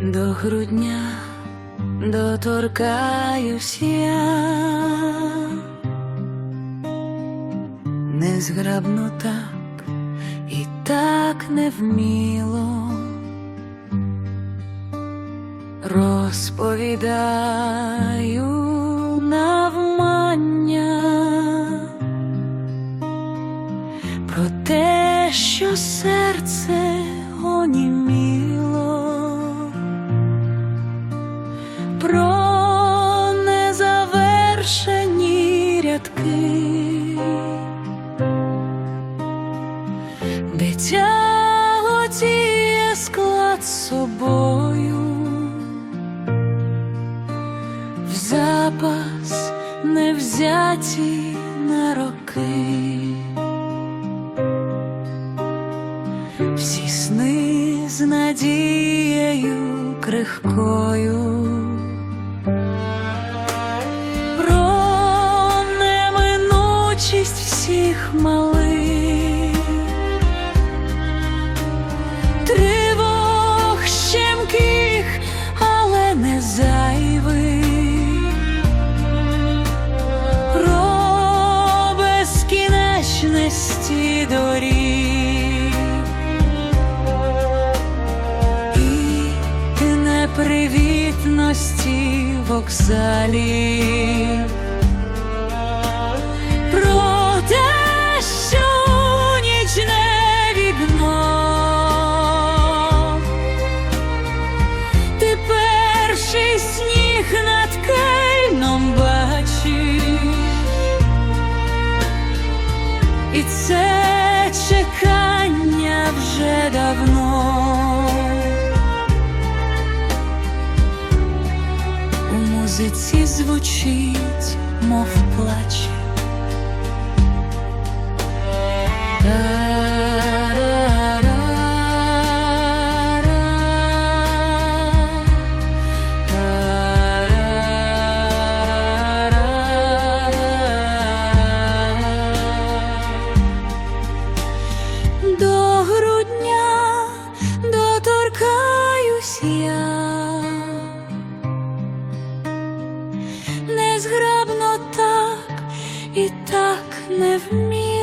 До грудня доторкаюсь я, незграбно так і так невміло розповідаю навмання про те, що серце оніміло, про незавершені рядки, дитя готіє склад собою, запас не взяті на роки. всі сни з надією крихкою. Про неминучість всіх малих, безкінечності доріг і непривітності вокзалів. Про те, що нічне вікно сніг над і це чекання вже давно. У музиці звучить, мов плач. Незграбно так і так не вмію.